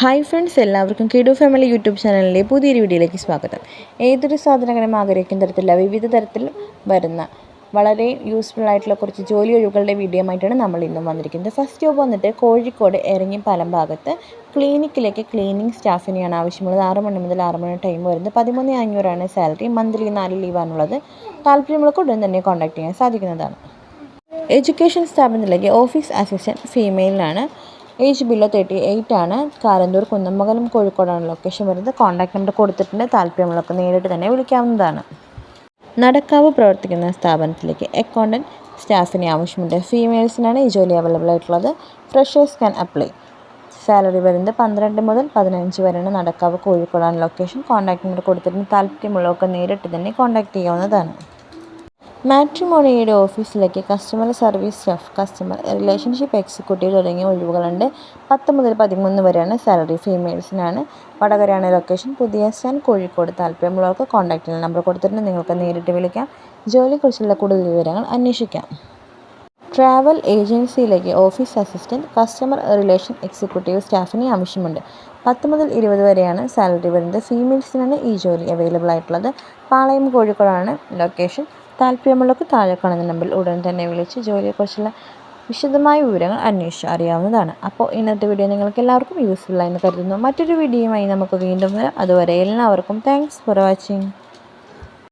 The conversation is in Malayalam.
ഹായ് ഫ്രണ്ട്സ് എല്ലാവർക്കും കിഡു ഫാമിലി യൂട്യൂബ് ചാനലിലെ പുതിയൊരു വീഡിയോയിലേക്ക് സ്വാഗതം. ഏതൊരു സാധനങ്ങളും ആഗ്രഹിക്കുന്ന തരത്തിലുള്ള വിവിധ തരത്തിൽ വരുന്ന വളരെ യൂസ്ഫുൾ ആയിട്ടുള്ള കുറച്ച് ജോലി ഒഴിവുകളുടെ വീഡിയോ ആയിട്ടാണ് നമ്മൾ ഇന്നും വന്നിരിക്കുന്നത്. ഫസ്റ്റ് ജോബ് വന്നിട്ട് കോഴിക്കോട് ഇറങ്ങി പലം ഭാഗത്ത് ക്ലിനിക്കിലേക്ക് ക്ലീനിങ് സ്റ്റാഫിനെയാണ് ആവശ്യമുള്ളത്. ആറ് മണി മുതൽ ആറ് മണി ടൈം വരുന്നത്. പതിമൂന്ന് അഞ്ഞൂറാണ് സാലറി മന്ത്ലി നാല് ലീവാണുള്ളത് താല്പര്യമുള്ള ഉടൻ തന്നെ കോൺടാക്ട് ചെയ്യാൻ സാധിക്കുന്നതാണ്. എഡ്യൂക്കേഷൻ സ്ഥാപനത്തിലേക്ക് ഓഫീസ് അസിസ്റ്റന്റ് ഫീമെയിലാണ് ഏജ് ബിലോ തേർട്ടി എയ്റ്റ് ആണ്. കാരന്തൂർ കുന്നമംഗലം കോഴിക്കോടാണ് ലൊക്കേഷൻ വരുന്നത്. കോൺടാക്ട് നമ്പർ കൊടുത്തിട്ടുണ്ട്. താല്പര്യമുള്ളവർക്ക് നേരിട്ട് തന്നെ വിളിക്കാവുന്നതാണ്. നടക്കാവ് പ്രവർത്തിക്കുന്ന സ്ഥാപനത്തിലേക്ക് അക്കൗണ്ടന്റ് സ്റ്റാഫിനെ ആവശ്യമുണ്ട്. ഫീമെയിൽസിനാണ് ഈ ജോലി അവൈലബിൾ ആയിട്ടുള്ളത്. ഫ്രഷേഴ്സ് ക്യാൻ അപ്ലൈ സാലറി വരുന്നത് പന്ത്രണ്ട് മുതൽ പതിനഞ്ച് വരെയാണ്. നടക്കാവ് കോഴിക്കോടാണ് ലൊക്കേഷൻ കോൺടാക്ട് നമ്പർ കൊടുത്തിട്ടുണ്ട്. താല്പര്യമുള്ളവർക്ക് നേരിട്ട് തന്നെ കോൺടാക്ട് ചെയ്യാവുന്നതാണ്. മാട്രിമോണിയുടെ ഓഫീസിലേക്ക് customer service staff customer relationship executive തുടങ്ങിയ ഒഴിവുകളുണ്ട്. പത്ത് മുതൽ പതിമൂന്ന് വരെയാണ് സാലറി ഫീമെയിൽസിനാണ് വടകരയാണ് ലൊക്കേഷൻ പുതിയ സ്റ്റാൻഡ് കോഴിക്കോട്. താല്പര്യമുള്ളവർക്ക് കോൺടാക്റ്റ് നമ്പർ കൊടുത്തിട്ടുണ്ട്. നിങ്ങൾക്ക് നേരിട്ട് വിളിക്കാം. ജോലിയെക്കുറിച്ചുള്ള കൂടുതൽ വിവരങ്ങൾ അന്വേഷിക്കാം. Travel ഏജൻസിയിലേക്ക് office assistant customer relation executive സ്റ്റാഫിനെ ആവശ്യമുണ്ട്. പത്ത് മുതൽ ഇരുപത് വരെയാണ് സാലറി വരുന്നത്. ഫീമെയിൽസിനാണ് ഈ ജോലി അവൈലബിൾ ആയിട്ടുള്ളത്. പാളയം കോഴിക്കോടാണ് ലൊക്കേഷൻ താല്പര്യമുള്ളവർക്ക് താഴെ കാണുന്ന നമ്പറിൽ ഉടൻ തന്നെ വിളിച്ച് ജോലിയെക്കുറിച്ചുള്ള വിശദമായ വിവരങ്ങൾ അന്വേഷിച്ച് അറിയാവുന്നതാണ്. അപ്പോൾ ഇന്നത്തെ വീഡിയോ നിങ്ങൾക്ക് എല്ലാവർക്കും യൂസ്ഫുൾ ആയെന്ന് കരുതുന്നു. മറ്റൊരു വീഡിയോയുമായി നമുക്ക് വീണ്ടും വരാം. അതുവരെ എല്ലാവർക്കും താങ്ക്സ് ഫോർ വാച്ചിങ്